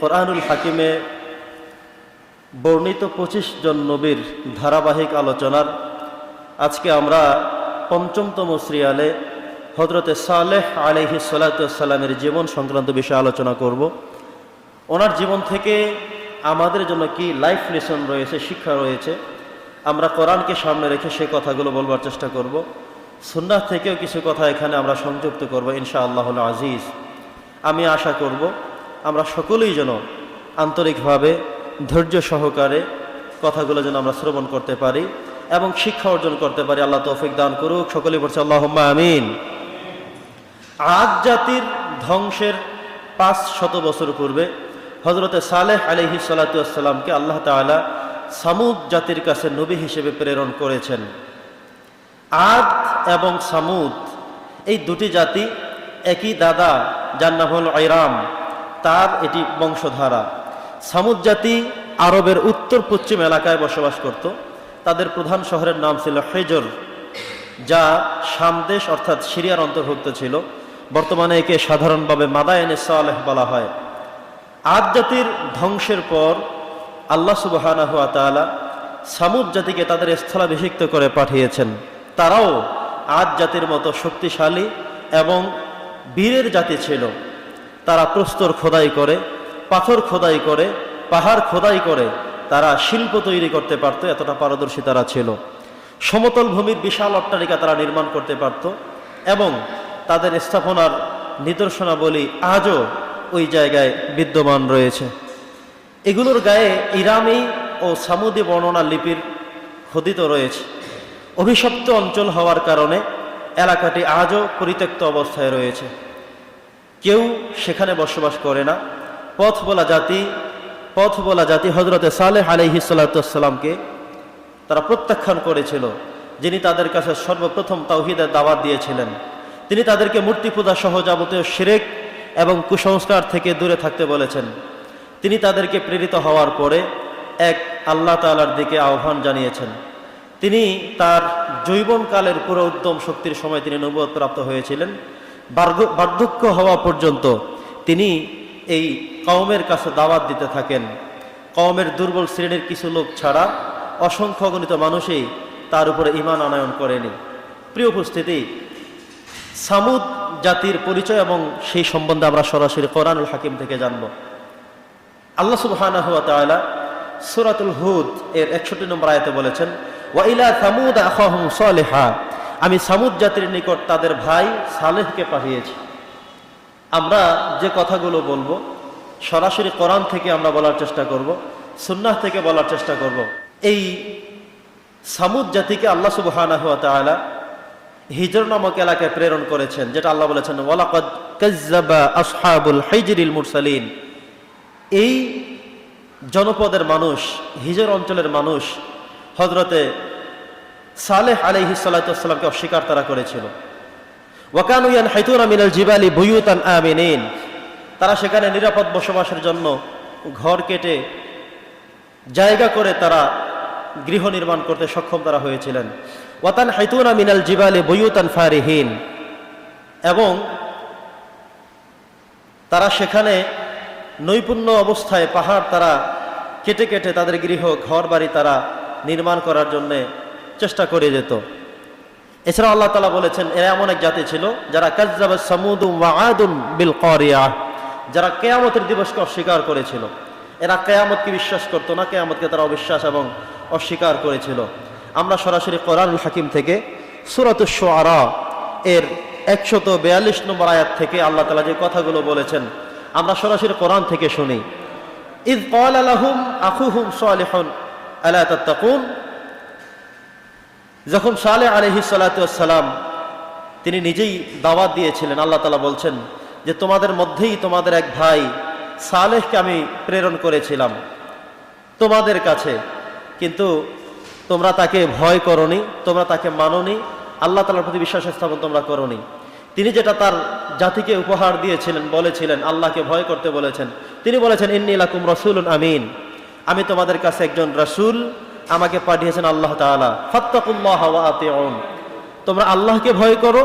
কোরআনুল হাকিমে বর্ণিত পঁচিশ জন নবীর ধারাবাহিক আলোচনার আজকে আমরা পঞ্চমতম শ্রিয়ালে হজরতে সালেহ আলহি সাল্লামের জীবন সংক্রান্ত বিষয়ে আলোচনা করব। ওনার জীবন থেকে আমাদের জন্য কি লাইফ লেসন রয়েছে, শিক্ষা রয়েছে, আমরা কোরআনকে সামনে রেখে সেই কথাগুলো বলবার চেষ্টা করব। সুন্নাহ থেকেও কিছু কথা এখানে আমরা সংযুক্ত করব ইনশা আল্লাহ আজিজ। আমি আশা করব আমরা সকলেই যেন আন্তরিকভাবে ধৈর্য সহকারে কথাগুলো যেন আমরা শ্রবণ করতে পারি এবং শিক্ষা অর্জন করতে পারি। আল্লাহ তৌফিক দান করুক। সকলেই বলছে আল্লাহ আমিন। আজ জাতির ধ্বংসের পাঁচ শত বছর পূর্বে হজরতে সালেহ আলহি সাল্লাতামকে আল্লাহ তালা সামুদ জাতির কাছে নবী হিসেবে প্রেরণ করেছেন। আদ এবং সামুদ, এই দুটি জাতি একই দাদা, যার নাম হল আইরাম। তার এটি বংশধারা। সামুদ জাতি আরবের উত্তর পশ্চিম এলাকায় বসবাস করত। তাদের প্রধান শহরের নাম ছিল হেজর, যা সামদেশ অর্থাৎ সিরিয়ার অন্তর্ভুক্ত ছিল। বর্তমানে একে সাধারণভাবে মাদায়নে সালেহ বলা হয়। আদ জাতির ধ্বংসের পর আল্লাহ সুবাহানা হুয়া তালা সামুদ জাতিকে তাদের স্থলাভিষিক্ত করে পাঠিয়েছেন। তারাও আদ জাতির মতো শক্তিশালী এবং বীরের জাতি ছিল। তারা প্রস্তর খোদাই করে, পাথর খোদাই করে, পাহাড় খোদাই করে, তারা শিল্প তৈরি করতে পারত, এতটা পারদর্শী তারা ছিল। সমতল ভূমির বিশাল অট্টালিকা তারা নির্মাণ করতে পারত এবং তাদের স্থাপনার নিদর্শনাবলী আজও ওই জায়গায় বিদ্যমান রয়েছে। এগুলোর গায়ে ইরামি ও সামুদি বর্ণনা লিপির খোদিত রয়েছে। অভিশপ্ত অঞ্চল হওয়ার কারণে এলাকাটি আজও পরিত্যক্ত অবস্থায় রয়েছে। কেউ সেখানে বসবাস করে না। পথ বলা জাতি, পথ বলা জাতি হজরতে সালেহ আলহি সাল্লাতামকে তারা প্রত্যাখ্যান করেছিল। যিনি তাদের কাছে সর্বপ্রথম তাওহিদের দাওয়াত দিয়েছিলেন। তিনি তাদেরকে মূর্তি পূজা সহ যাবতীয় শিরেক এবং কুসংস্কার থেকে দূরে থাকতে বলেছেন। তিনি তাদেরকে প্রেরিত হওয়ার পরে এক আল্লাহ তালার দিকে আহ্বান জানিয়েছেন। তিনি তার জৈবনকালের পুরো উদ্যম শক্তির সময় তিনি নবুয়ত প্রাপ্ত হয়েছিলেন। বার্ধক্য হওয়া পর্যন্ত তিনি এই কওমের কাছে দাওয়াত দিতে থাকেন। কওমের দুর্বল শ্রেণির কিছু লোক ছাড়া অসংখ্য গণিত মানুষই তার উপরে ইমান আনায়ন করেনি। প্রিয় উপস্থিতি, সামুদ জাতির পরিচয় এবং সেই সম্বন্ধে আমরা সরাসরি কোরআনুল হাকিম থেকে জানব। আল্লাহ সুবহানাহু ওয়া তাআলা সূরাতুল হুদ এর 61 নম্বর আয়াতে বলেছেন, ওয়া ইলা সামুদ আখাহুম সালিহা। আমি সামুদ জাতির নিকট তাদের ভাই সালেহকে পাঠিয়েছি। আমরা যে কথাগুলো বলব, সরাসরি কোরআন থেকে আমরা বলার চেষ্টা করব, সুন্নাহ থেকে বলার চেষ্টা করব। এই সামুদ জাতিকে আল্লাহ তাআলা হিজর নামক এলাকায় প্রেরণ করেছেন, যেটা আল্লাহ বলেছেন হাইজিরিল মুরসালিন। এই জনপদের মানুষ, হিজর অঞ্চলের মানুষ হজরতে সালেহ আলাইহি সাল্লাতামকে অস্বীকার তারা করেছিল। ওয়াকানুয়ান হাইতুনা মিনাল জিবালি বুয়ুতান আমিনিন। তারা সেখানে নিরাপদ বসবাসের জন্য ঘর কেটে জায়গা করে তারা গৃহ নির্মাণ করতে সক্ষম তারা হয়েছিলেন। ওয়াতান হাইতুনা মিনাল জিবালি বুয়ুতান ফারিহীন। এবং তারা সেখানে নৈপুণ্য অবস্থায় পাহাড় তারা কেটে কেটে তাদের গৃহ ঘর বাড়ি তারা নির্মাণ করার জন্যে চেষ্টা করে যেত। এছাড়া আল্লাহ তালা বলেছেন, এরা এমন এক জাতি ছিল যারা কাজ্জাবা সামুদু ওয়াদুন বিল করিয়া, যারা কেয়ামতের দিবসকে অস্বীকার করেছিল। এরা কেয়ামতকে বিশ্বাস করতো না, কেয়ামতকে তারা অবিশ্বাস এবং অস্বীকার করেছিল। আমরা সরাসরি কোরআনুল হাকিম থেকে সুরত আরা এর একশত বিয়াল্লিশ নম্বর আয়াত থেকে আল্লাহ তালা যে কথাগুলো বলেছেন, আমরা সরাসরি কোরআন থেকে শুনি। ইদ কল আলাহুম আখুহুম সালেহন, আলা তাত্তাকুন? যখন সালে আলহি সালাতাম তিনি নিজেই দাওয়াত দিয়েছিলেন, আল্লাহ তালা বলছেন যে তোমাদের মধ্যেই তোমাদের এক ভাই সালেহকে আমি প্রেরণ করেছিলাম, তোমাদের কাছে। কিন্তু তোমরা তাকে ভয় করনি, তোমরা তাকে মাননি, আল্লাহ তালার প্রতি বিশ্বাস স্থাপন তোমরা করনি। তিনি যেটা তার জাতিকে উপহার দিয়েছিলেন, বলেছিলেন, আল্লাহকে ভয় করতে বলেছেন। তিনি বলেছেন, ইন্নি লাকুম রসুল আমিন। আমি তোমাদের কাছে একজন রসুল আমাকে পাঠিয়েছেন আল্লাহ তাআলা। ফাত্তাকুল্লাহ তোমরা আল্লাহকে ভয় করো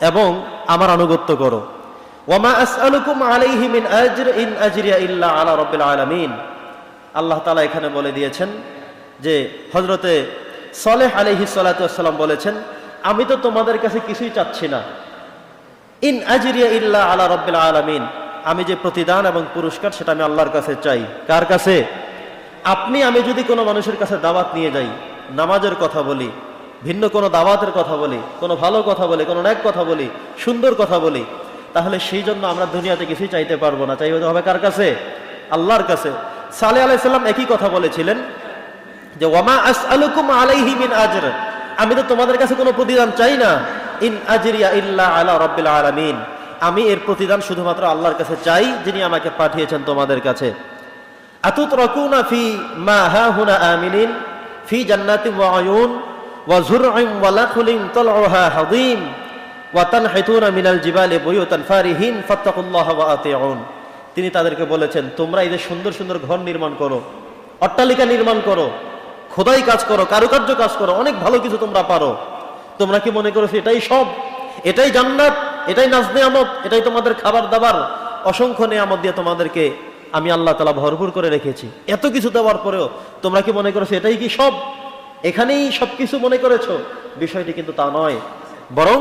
এবং আমার আনুগত্য করো। আলাইহি মিন ইন আলা আল্লাহ তাআলা এখানে বলে দিয়েছেন যে, হযরতে সলেহ আলাইহি ওয়াসসালাম বলেছেন, আমি তো তোমাদের কাছে কিছুই চাচ্ছি না। ইন আজরিয়া ইল্লা আলা রাব্বিল আলামিন। আমি যে প্রতিদান এবং পুরস্কার সেটা আমি আল্লাহর কাছে চাই। কার কাছে? আপনি, আমি যদি কোনো মানুষের কাছে দাওয়াত নিয়ে যাই, নামাজের কথা বলি, ভিন্ন কোনো দাওয়াতের কথা বলি, কোনো ভালো কথা বলি, কোনো ন্যাক কথা বলি, সুন্দর কথা বলি, তাহলে সেই জন্য আমরা দুনিয়াতে কিছুই চাইতে পারব না। চাইতে হবে কার কাছে? আল্লাহর কাছে। সালে আলাইসাল্লাম একই কথা বলেছিলেন যে, ওয়ামা আসআলুকুম আলাইহি মিন আজর। আমি তো তোমাদের কাছে কোনো প্রতিদান চাই না। ইন আজরিয়া ইল্লা আলা রাব্বিল আলামিন। আমি এর প্রতিদান শুধুমাত্র আল্লাহর কাছে চাই, যিনি আমাকে পাঠিয়েছেন তোমাদের কাছে। আতুতরাকুনা ফি মা হাহুনা আমিনিন, ফি জান্নাতিন ওয়া আয়ুন, ওয়া যুর'in ওয়া লাখলিন তালউহা হাদীম ওয়া তানহিতুনা মিনাল জিবালি বুয়ুতান ফারিহিন ফাত্তাকুল্লাহা ওয়া আতিউন। তিনি তাদেরকে বলেছেন, তোমরা এই যে সুন্দর সুন্দর ঘর নির্মাণ করো, অট্টালিকা নির্মাণ করো, খোদাই কাজ করো, কারুকার্য কাজ করো, অনেক ভালো কিছু তোমরা পারো। তোমরা কি মনে করো এটাই সব? এটাই জান্নাত? এটাই নাজনে নেয়ামত এটাই তোমাদের খাবার দাবার? অসংখ্য নেয়ামত দিয়ে তোমাদেরকে আমি আল্লাহ তালা ভরপুর করে রেখেছি। এত কিছু দেওয়ার পরেও তোমরা কি মনে করেছ এটাই কি সব? এখানেই সব কিছু মনে করেছ? বিষয়টি কিন্তু তা নয়। বরং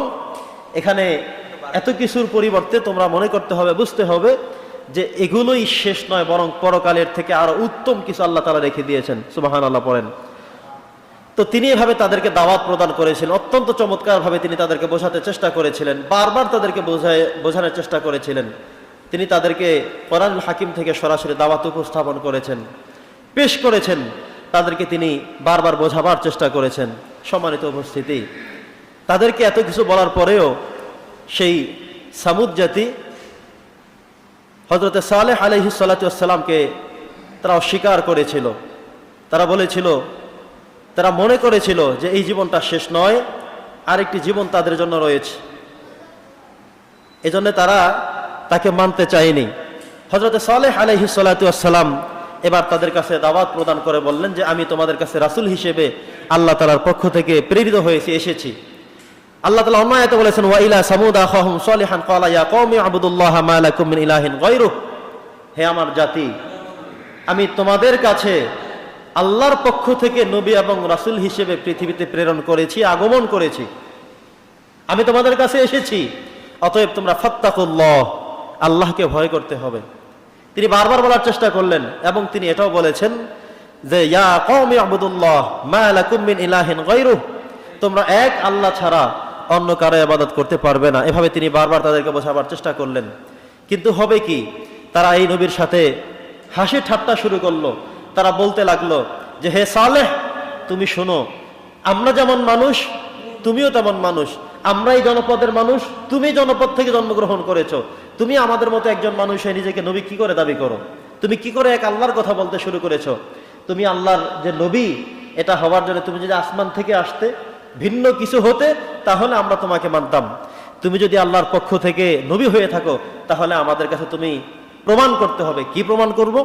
এখানে এত কিছুর পরিবর্তে তোমরা মনে করতে হবে, বুঝতে হবে যে এগুলোই শেষ নয়, বরং পরকালের থেকে আরও উত্তম কিছু আল্লাহ তালা রেখে দিয়েছেন। সুবাহান আল্লাহ পড়েন। তো তিনি এভাবে তাদেরকে দাওয়াত প্রদান করেছিলেন অত্যন্ত চমৎকার ভাবে তিনি তাদেরকে বোঝাতে চেষ্টা করেছিলেন। বারবার তাদেরকে বোঝায়, বোঝানোর চেষ্টা করেছিলেন। তিনি তাদেরকে কোরআনুল হাকিম থেকে সরাসরি দাওয়াত উপস্থাপন করেছেন, পেশ করেছেন। তাদেরকে তিনি বারবার বোঝাবার চেষ্টা করেছেন। সম্মানিত উপস্থিতি, তাদেরকে এত কিছু বলার পরেও সেই সামুদ জাতি হজরতে সালেহ আলহি সাল্লাতামকে তারা অস্বীকার করেছিল। তারা বলেছিল, তারা মনে করেছিল যে এই জীবনটা শেষ নয়, আরেকটি জীবন তাদের জন্য রয়েছে। এজন্য তারা তাকে মানতে চায়নি। হজরতে সালেহ আলহি সাল্লাতাম এবার তাদের কাছে দাওয়াত প্রদান করে বললেন যে, আমি তোমাদের কাছে রাসুল হিসেবে আল্লাহ তালার পক্ষ থেকে প্রেরিত হয়েছি, এসেছি। আল্লাহ তালা অন্য আয়াতে বলেছেন ওয়াইলা সামুদা খাহুম সালিহান। ক্বালা, ইয়া কওমি আবুদুল্লাহ মা লাকুম মিন ইলাহিন গায়রুহ। হে আমার জাতি, আমি তোমাদের কাছে আল্লাহর পক্ষ থেকে নবী এবং রাসূল হিসেবে পৃথিবীতে প্রেরণ করেছি, আগমন করেছি। আমি তোমাদের কাছে এসেছি। অতএব তোমরা ফাত্তাকুল্লাহ আল্লাহকে ভয় করতে হবে। তিনি বারবার বলার চেষ্টা করলেন এবং তিনি এটাও বলেছেন যে, ইয়া মা তোমরা এক আল্লাহ ছাড়া অন্য কারও আবাদত করতে পারবে না। এভাবে তিনি বারবার তাদেরকে বোঝাবার চেষ্টা করলেন। কিন্তু হবে কি? তারা এই নবীর সাথে হাসি ঠাট্টা শুরু করল। তারা বলতে লাগল যে, হে সালেহ, তুমি শোনো, আমরা যেমন মানুষ, তুমিও তেমন মানুষ। আমরাই জনপদের মানুষ, তুমি জনপদ থেকে জন্মগ্রহণ করেছ। তুমি আমাদের মতো একজন মানুষ হয়ে নিজেকে নবী কি করে দাবি করো? তুমি কি করে এক আল্লাহর কথা বলতে শুরু করেছ? তুমি আল্লাহর যে নবী, এটা হওয়ার জন্য তুমি যদি আসমান থেকে আসতে ভিন্ন কিছু হতে, তাহলে আমরা তোমাকে মানতাম। তুমি যদি আল্লাহর পক্ষ থেকে নবী হয়ে থাকো, তাহলে আমাদের কাছে তুমি প্রমাণ করতে হবে। কি প্রমাণ করব?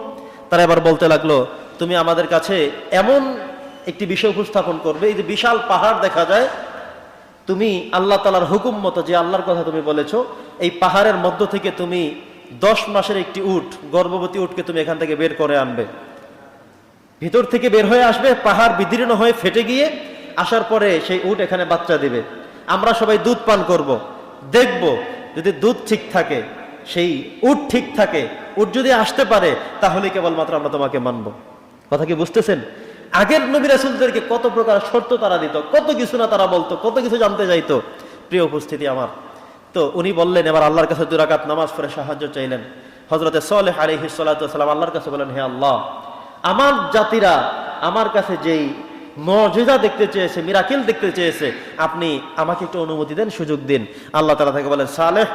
তারা এবার বলতে লাগল, তুমি আমাদের কাছে এমন একটি বিষয় উপস্থাপন করবে, এই যে বিশাল পাহাড় দেখা যায় তুমি আল্লাহ তালার হুকুম মতো যে আল্লাহর কথা তুমি বলেছ, এই পাহাড়ের মধ্য থেকে তুমি দশ মাসের একটি উট, গর্ভবতী উটকে তুমি এখান থেকে বের করে আনবে। ভিতর থেকে বের হয়ে আসবে, পাহাড় বিদীর্ণ হয়ে ফেটে গিয়ে আসার পরে সেই উট এখানে বাচ্চা দিবে। আমরা সবাই দুধ পান করব। দেখব যদি দুধ ঠিক থাকে, সেই উট ঠিক থাকে, উট যদি আসতে পারে তাহলে কেবলমাত্র আমরা তোমাকে মানব। কথা কি বুঝতেছেন? আগের নবী রাসুলদেরকে কত প্রকার শর্ত তারা দিত, কত কিছু না তারা বলতো, কত কিছু জানতে চাইতো। প্রিয় উপস্থিতি আমার, তো উনি বললেন, এবার আল্লাহর কাছে দুরাকাত নামাজ পড়ে সাহায্য চাইলেন। হজরতে সালেহ আলহি সাল্লাম আল্লাহর কাছে বলেন হে আল্লাহ, আমার জাতিরা আমার কাছে যেই মজেদা দেখতে চেয়েছে, মিরাকিল দেখতে চেয়েছে, আপনি আমাকে একটু অনুমতি দেন, সুযোগ দিন। আল্লাহ তালা তাকে বলেন সালেহ,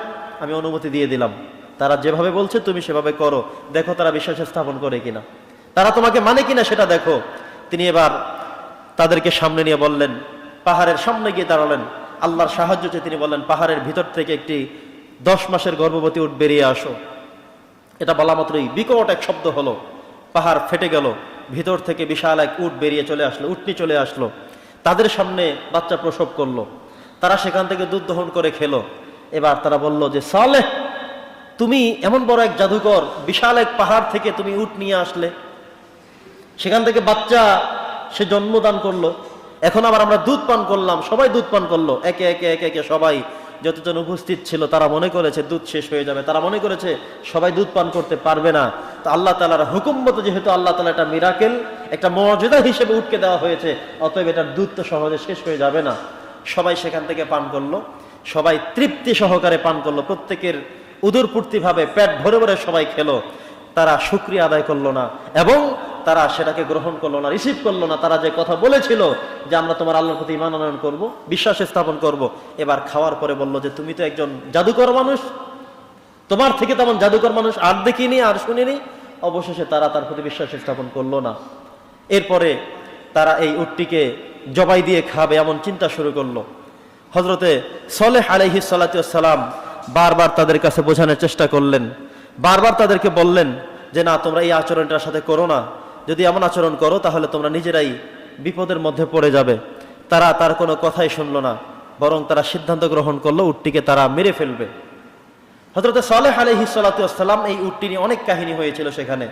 আমি অনুমতি দিয়ে দিলাম। তারা যেভাবে বলছে, তুমি সেভাবে করো। দেখো তারা বিশ্বাস স্থাপন করে কিনা। তারা তোমাকে মানে কিনা, সেটা দেখো। তিনি এবার তাদেরকে সামনে নিয়ে বললেন, পাহাড়ের সামনে গিয়ে দাঁড়ালেন। আল্লাহর সাহায্য চেয়ে তিনি বললেন, পাহাড়ের ভিতর থেকে একটি দশ মাসের গর্ভবতী উঠ বেরিয়ে আসো। এটা বলা মাত্রই বিকট এক শব্দ হলো। পাহাড় ফেটে গেল, ভিতর থেকে বিশাল এক উট বেরিয়ে চলে আসলো উটনি চলে আসলো। তাদের সামনে বাচ্চা প্রসব করল। তারা সেখান থেকে দুধ দহন করে খেলো। এবার তারা বলল যে, সালেহ, তুমি এমন বড় এক জাদুকর, বিশাল এক পাহাড় থেকে তুমি উট নিয়ে আসলে। সেখান থেকে বাচ্চা, সে জন্মদান করল। এখন আবার আমরা দুধ পান করলাম, সবাই দুধ পান করল। একে একে একে একে সবাই যতজন উপস্থিত ছিল, তারা মনে করেছে দুধ শেষ হয়ে যাবে। তারা মনে করেছে সবাই দুধ পান করতে পারবে না। তো আল্লাহ তালার হুকুম মতো যেহেতু আল্লাহ তালা একটা মিরাকেল একটা মর্যাদা হিসেবে উঠকে দেওয়া হয়েছে, অতএব এটার দুধ তো সহজে শেষ হয়ে যাবে না। সবাই সেখান থেকে পান করল। সবাই তৃপ্তি সহকারে পান করল। প্রত্যেকের উদরপূর্তিভাবে পেট ভরে ভরে সবাই খেলো। তারা শুক্রিয়া আদায় করল না। এবং তারা সেটাকে গ্রহণ করল না রিসিভ করল না। তারা যে কথা বলেছিল যে আমরা তোমার আল্লাহর প্রতি ইমান আনয়ন করব, বিশ্বাস স্থাপন করব, এবার খাওয়ার পরে বলল যে তুমি তো একজন জাদুকর মানুষ। তোমার থেকে তেমন জাদুকর মানুষ আর দেখিনি, আর শুনিনি। অবশেষে তারা তার প্রতি বিশ্বাস স্থাপন করল না। এরপরে তারা এই উটটিকে জবাই দিয়ে খাবে এমন চিন্তা শুরু করল। হজরতে সলেহ আলহি সালাম বারবার তাদের কাছে বোঝানোর চেষ্টা করলেন। বারবার তাদেরকে বললেন যে, না, তোমরা এই আচরণটার সাথে করো না। যদি এমন আচরণ করো, তাহলে তোমরা নিজেরাই বিপদের মধ্যে পড়ে যাবে। তারা তার কোনো কথাই শুনলো না, বরং তারা সিদ্ধান্ত গ্রহণ করল, উটটিকে তারা মেরে ফেলবে। হজরত সালেহ আলহি সাল্লাম এই উটটি নিয়ে অনেক কাহিনী হয়েছিল সেখানে।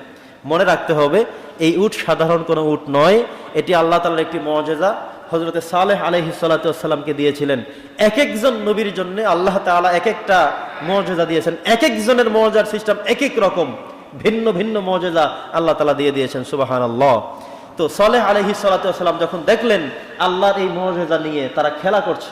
মনে রাখতে হবে, এই উট সাধারণ কোনো উট নয়, এটি আল্লাহ তালার একটি মর্যাদা। হজরতে সালেহ আলহি সাল্লাতামকে দিয়েছিলেন এক একজন নবীর জন্য, আল্লাহ তালা এক একটা মর্যাদা দিয়েছেন। এক একজনের মর্যাদার সিস্টেম এক এক রকম। ভিন্ন ভিন্ন মর্যাদা আল্লাহ তালা দিয়ে দিয়েছেন সুবাহান আল্লাহ তো সালেহ আলহি সাল্লাতাম যখন দেখলেন আল্লাহর এই মর্যাদা নিয়ে তারা খেলা করছে,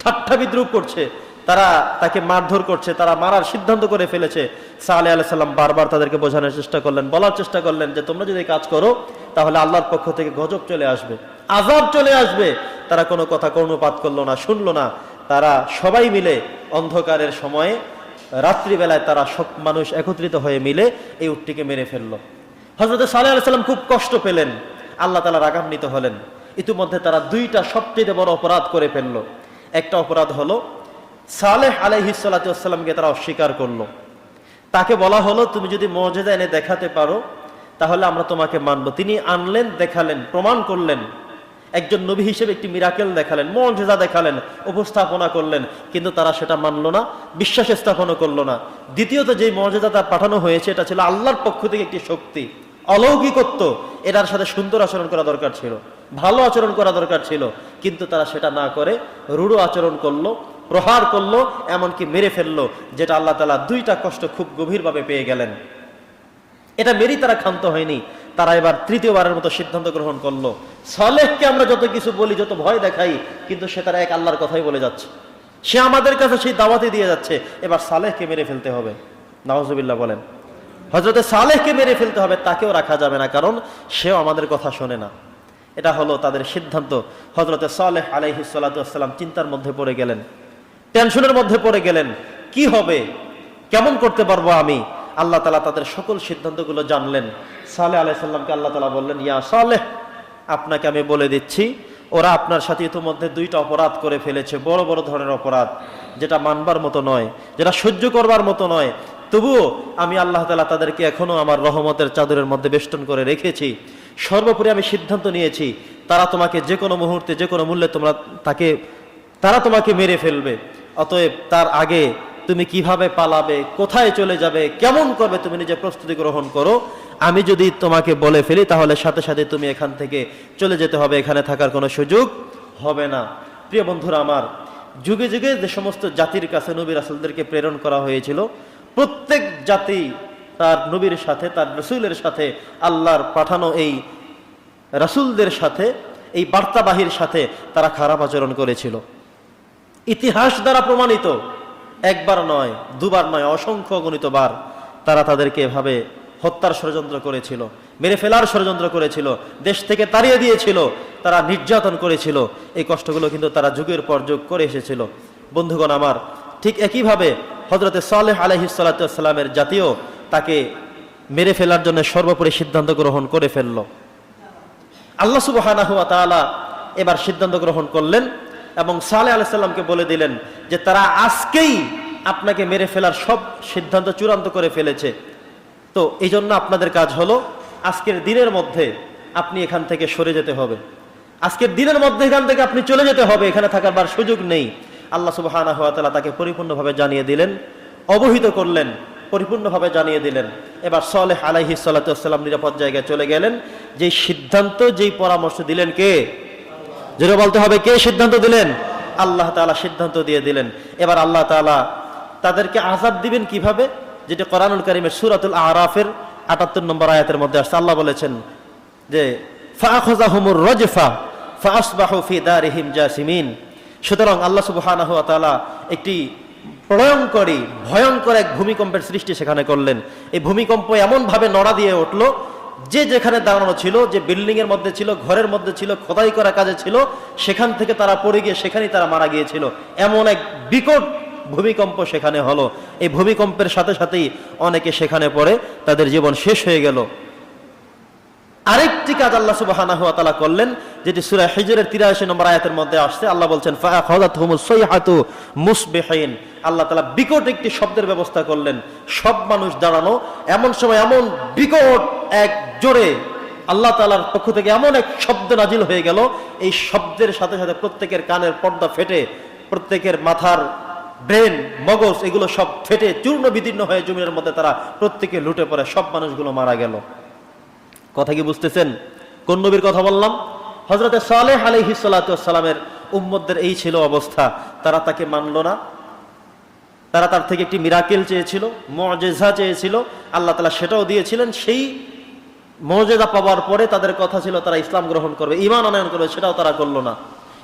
ঠাট্টা বিদ্রুপ করছে, তারা তাকে মারধর করছে, তারা মারার সিদ্ধান্ত করে ফেলেছে সালে আলাহ সাল্লাম বারবার তাদেরকে বোঝানোর চেষ্টা করলেন, বলার চেষ্টা করলেন যে, তোমরা যদি কাজ করো, তাহলে আল্লাহর পক্ষ থেকে গজব চলে আসবে আজাব চলে আসবে। তারা কোনো কথা কর্ণপাত করল না, শুনলো না। তারা সবাই মিলে অন্ধকারের সময়ে রাত্রিবেলায় তারা সব মানুষ একত্রিত হয়ে মিলে এই উটটিকে মেরে ফেলল। হজরত সালে আলাইসাল্লাম খুব কষ্ট পেলেন। আল্লাহ তালা রাগান্বিত হলেন। ইতিমধ্যে তারা দুইটা সবচেয়ে বড় অপরাধ করে ফেলল। একটা অপরাধ হলো, সালেহ আলহিসাল্লামকে তারা অস্বীকার করল। তাকে বলা হলো, তুমি যদি মর্যাদা এনে দেখাতে পারো, তাহলে আমরা তোমাকে মানবো। তিনি আনলেন, দেখালেন, প্রমাণ করলেন। একজন নবী হিসেবে একটি মিরাকেল দেখালেন, মর্যাদা দেখালেন, উপস্থাপনা করলেন, কিন্তু তারা সেটা মানলো না, বিশ্বাস স্থাপনও করল না। দ্বিতীয়ত যে মর্যাদা তার পাঠানো হয়েছে, এটা ছিল আল্লাহর পক্ষ থেকে একটি শক্তি, অলৌকিকত্ব, এটার সাথে সুন্দর আচরণ করা দরকার ছিল, ভালো আচরণ করা দরকার ছিল, কিন্তু তারা সেটা না করে রূঢ় আচরণ করল, প্রহার করল, এমনকি মেরে ফেলল, যেটা আল্লাহ তালা দুইটা কষ্ট খুব গভীরভাবে পেয়ে গেলেন। এটা মেরেই তারা ক্ষান্ত হয়নি। তারা এবার তৃতীয়বারের মতো সিদ্ধান্ত গ্রহণ করল। সলেহকে আমরা যত কিছু বলি, যত ভয় দেখাই, কিন্তু সে তারা এক আল্লাহর কথাই বলে যাচ্ছে। সে আমাদের কাছে সেই দাওয়াতে দিয়ে যাচ্ছে, এবার সালেহকে মেরে ফেলতে হবে। নওয়াজবিল্লাহ বলেন হজরতে সালেহকে মেরে ফেলতে হবে, তাকেও রাখা যাবে না, কারণ সেও আমাদের কথা শোনে না। এটা হলো তাদের সিদ্ধান্ত। হজরতে সালেহ আলহি সাল্লাম চিন্তার মধ্যে পড়ে গেলেন, টেনশনের মধ্যে পড়ে গেলেন, কি হবে? কেমন করতে পারব আমি? আল্লাহ তালা তাদের সকল সিদ্ধান্তগুলো জানলেন। সালেহ আলাইসাল্লামকে আল্লাহ তালা বললেন, ইয়া সালেহ, আপনাকে আমি বলে দিচ্ছি, ওরা আপনার সাথে ইতিমধ্যে দুইটা অপরাধ করে ফেলেছে, বড় বড় ধরনের অপরাধ, যেটা মানবার মতো নয়, যেটা সহ্য করবার মতো নয়। তবুও আমি আল্লাহ তালা তাদেরকে এখনও আমার রহমতের চাদরের মধ্যে বেষ্টন করে রেখেছি। সর্বোপরি আমি সিদ্ধান্ত নিয়েছি, তারা তোমাকে যে কোনো মুহূর্তে, যে কোনো মূল্যে তোমরা তাকে, তারা তোমাকে মেরে ফেলবে। অতএব তার আগে তুমি কীভাবে পালাবে, কোথায় চলে যাবে, কেমন করবে তুমি নিজে প্রস্তুতি গ্রহণ করো, আমি যদি তোমাকে বলে ফেলি, তাহলে সাথে সাথে তুমি এখান থেকে চলে যেতে হবে, এখানে থাকার কোনো সুযোগ হবে না। প্রিয় বন্ধুরা আমার, যুগে যুগে যে সমস্ত জাতির কাছে নবী রাসুলদেরকে প্রেরণ করা হয়েছিল, প্রত্যেক জাতি তার নবীর সাথে, তার রসুলের সাথে, আল্লাহর পাঠানো এই রাসুলদের সাথে, এই বার্তাবাহীর সাথে তারা খারাপ আচরণ করেছিল। ইতিহাস দ্বারা প্রমাণিত একবার নয়, দুবার নয়, অসংখ্য গণিত বার তারা তাদেরকে এভাবে হত্যার ষড়যন্ত্র করেছিল, মেরে ফেলার ষড়যন্ত্র করেছিল, দেশ থেকে তাড়িয়ে দিয়েছিল, তারা নির্যাতন করেছিল। এই কষ্টগুলো কিন্তু তারা যুগের পর যুগ করে এসেছিল। বন্ধুগণ আমার, ঠিক একইভাবে হজরতে সালেহ আলহিসাল্লামের জাতীয় তাকে মেরে ফেলার জন্য সর্বোপরি সিদ্ধান্ত গ্রহণ করে ফেলল। আল্লাহ সুবাহ এবার সিদ্ধান্ত গ্রহণ করলেন এবং সালে আলাইসাল্লামকে বলে দিলেন যে তারা আজকেই আপনাকে মেরে ফেলার সব সিদ্ধান্ত চূড়ান্ত করে ফেলেছে। তো এই জন্য আপনাদের কাজ হলো আজকের দিনের মধ্যে আপনি এখান থেকে সরে যেতে হবে। আজকের দিনের মধ্যে এখান থেকে আপনি চলে যেতে হবে, এখানে থাকার সুযোগ নেই। আল্লাহ সুবাহ তাকে পরিপূর্ণভাবে জানিয়ে দিলেন, অবহিত করলেন, পরিপূর্ণভাবে জানিয়ে দিলেন। এবার সলেহ আলাইহি সাল্লাম নিরাপদ জায়গায় চলে গেলেন। যেই সিদ্ধান্ত, যেই পরামর্শ দিলেন কে? যেটা বলতে হবে, কে সিদ্ধান্ত দিলেন? আল্লাহ তাআলা সিদ্ধান্ত দিয়ে দিলেন। এবার আল্লাহ তাআলা তাদেরকে আজাদ দিবেন কীভাবে? যেটা কোরআনুল কারিমের সূরাতুল আরাফের আটাত্তর নম্বর আয়াতের মধ্যে আসছে। আল্লাহ বলেছেন যে, ফাআখাযাহুমুর রাজফা ফাআসবাহু ফি দারিহিম জাসিমিন। সুতরাং আল্লাহ সুবহানাহু তাআলা একটি প্রলয়ঙ্করী ভয়ঙ্কর এক ভূমিকম্পের সৃষ্টি সেখানে করলেন। এই ভূমিকম্প এমন ভাবে নড়া দিয়ে উঠল যে যেখানে দাঁড়ানো ছিল, যে বিল্ডিং এর মধ্যে ছিল, ঘরের মধ্যে ছিল, খোদাই করা কাজে ছিল, সেখান থেকে তারা পড়ে গিয়ে সেখানেই তারা মারা গিয়েছিল। এমন এক বিকট ভূমিকম্প সেখানে হলো। এই ভূমিকম্পের সাথে সাথেই অনেকে সেখানে পড়ে, তাদের জীবন শেষ হয়ে গেল। আরেকটি কাজ আল্লাহ তাআলা করলেন, যেটি সুরা হিজরের 83 নম্বর আয়াতের মধ্যে আসছে। আল্লাহ বলছেন সাইহাতু আল্লাহ তালা বিকট একটি শব্দের ব্যবস্থা করলেন, সব মানুষ দাঁড়ানো। এমন সময় এমন বিকট এক জোরে আল্লাহ তাআলার পক্ষ থেকে এমন এক শব্দ নাজিল হয়ে গেল। এই শব্দের সাথে সাথে প্রত্যেকের কানের পর্দা ফেটে, প্রত্যেকের মাথার ব্রেন, মগজ, এগুলো সব ফেটে চূর্ণ বিদীর্ণ হয়ে জমির মধ্যে তারা প্রত্যেকে লুটে পড়ে, সব মানুষগুলো মারা গেল। কথা কি বুঝতেছেন? কোন নবীর কথা বললাম? হজরতে সালেহ আলহি সালামের উম্মদদের এই ছিল অবস্থা। তারা তাকে মানলো না। তারা তার থেকে একটি মিরাকেল চেয়েছিল, মজেজা চেয়েছিল। আল্লাহ তালা সেটাও দিয়েছিলেন। সেই মর্যাদা পাওয়ার পরে তাদের কথা ছিল, তারা ইসলাম গ্রহণ করবে ইমান আনয়ন করবে, সেটাও তারা করল না।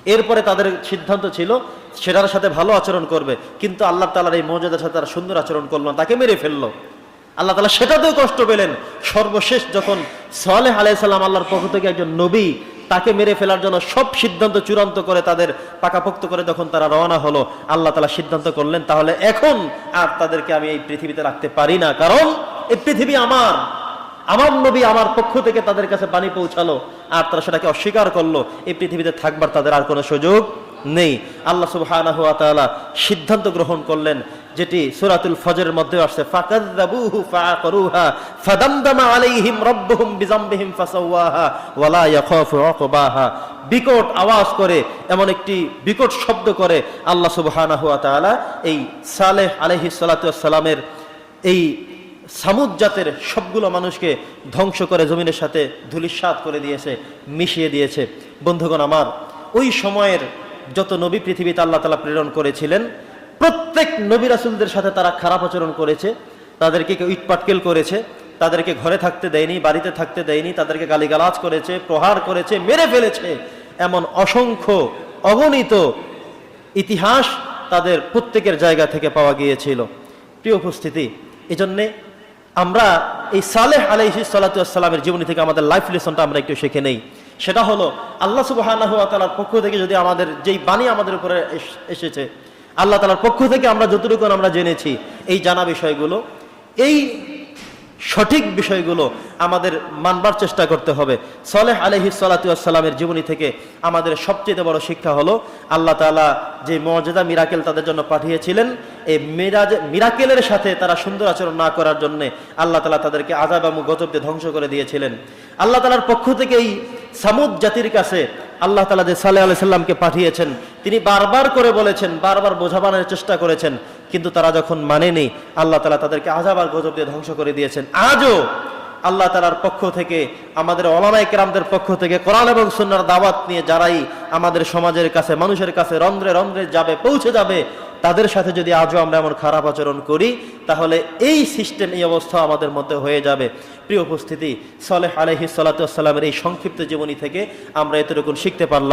এরপরে তাদের সিদ্ধান্ত ছিল, সেটার সাথে ভালো আচরণ করবে। কিন্তু আল্লাহ তালার এই মর্যাদার সাথে তারা সুন্দর আচরণ করল না, তাকে মেরে ফেলল। আল্লাহ তালা সেটাতেও কষ্ট পেলেন। সর্বশেষ যখন সালেহ আলাইসাল্লাম আল্লাহর পক্ষ থেকে একজন নবী তাকে মেরে ফেলার জন্য সব সিদ্ধান্ত চূড়ান্ত করে তাদের পাকাপোক্ত করে যখন তারা রওনা হলো, আল্লাহ তালা সিদ্ধান্ত করলেন, তাহলে এখন আর তাদেরকে আমি এই পৃথিবীতে রাখতে পারি না। কারণ এই পৃথিবী আমার। আমার নবী আমার পক্ষ থেকে তাদের কাছে পানি পৌঁছালো, আর তারা সেটাকে অস্বীকার করল। এই পৃথিবীতে থাকবার তাদের আর কোনো সুযোগ নেই। আল্লাহ তাআলা সিদ্ধান্ত গ্রহণ করলেন যেটি সূরাতুল ফজরের মধ্যে আসছে আলাইহিম বিকট আওয়াজ করে, এমন একটি বিকট শব্দ করে আল্লাহ তাআলা এই সালেহ আলাইহিস সালাতু সালামের এই সামুদ জাতের সবগুলো মানুষকে ধ্বংস করে জমিনের সাথে ধুলিস্বাদ করে দিয়েছে, মিশিয়ে দিয়েছে। বন্ধুগণ, আমার ওই সময়ের যত নবী পৃথিবীতে আল্লাহ তালা প্রেরণ করেছিলেন, প্রত্যেক নবী রাসুলদের সাথে তারা খারাপ আচরণ করেছে, তাদেরকে কেউ ইটপাটকেল করেছে, তাদেরকে ঘরে থাকতে দেয়নি, বাড়িতে থাকতে দেয়নি, তাদেরকে গালিগালাজ করেছে, প্রহার করেছে, মেরে ফেলেছে এমন অসংখ্য অগণিত ইতিহাস তাদের প্রত্যেকের জায়গা থেকে পাওয়া গিয়েছিল। প্রিয় উপস্থিতি, এজন্যে আমরা এই সালেহ আলহি সাল্লাতামের জীবনী থেকে আমাদের লাইফ লেসনটা আমরা একটু শিখে নেই। সেটা হলো আল্লাহ সুবাহ তালার পক্ষ থেকে যদি আমাদের, যেই বাণী আমাদের উপরে এসেছে, আল্লাহ তালার পক্ষ থেকে আমরা যতটুকু আমরা জেনেছি এই জানা বিষয়গুলো, এই সঠিক বিষয়গুলো আমাদের মানবার চেষ্টা করতে হবে। সলেহ আলহি সালাতামের জীবনী থেকে আমাদের সবচেয়ে বড় শিক্ষা হলো, আল্লাহ তালা যে মর্যাদা মিরাকেল তাদের জন্য পাঠিয়েছিলেন, এই মিরাজ, মিরাকেলের সাথে তারা সুন্দর আচরণ না করার জন্য আল্লাহ তালা তাদেরকে আজাব এবং গজব ধ্বংস করে দিয়েছিলেন। আল্লাহ তালার পক্ষ থেকে এই সামুদ জাতির কাছে আল্লাহ তালা যে সালেহ আলি সাল্লামকে পাঠিয়েছেন, তিনি বারবার করে বলেছেন, বারবার বোঝাবানোর চেষ্টা করেছেন, কিন্তু তারা যখন মানেনি, আল্লাহ তালা তাদেরকে আজাব আর গজব দিয়ে ধ্বংস করে দিয়েছেন। আজও আল্লাহ তালার পক্ষ থেকে, আমাদের অলামাই কেরামদের পক্ষ থেকে কোরআন এবং সুন্নার দাওয়াত নিয়ে যারাই আমাদের সমাজের কাছে, মানুষের কাছে রন্ধ্রে রন্ধ্রে যাবে, পৌঁছে যাবে তাদের সাথে যদি আজও আমরা এমন খারাপ আচরণ করি, তাহলে এই সিস্টেম, এই অবস্থা আমাদের মধ্যে হয়ে যাবে। প্রিয় উপস্থিতি, সলেহ আলহি সাল্লাতামের এই সংক্ষিপ্ত জীবনী থেকে আমরা এতটুকু শিখতে পারলাম।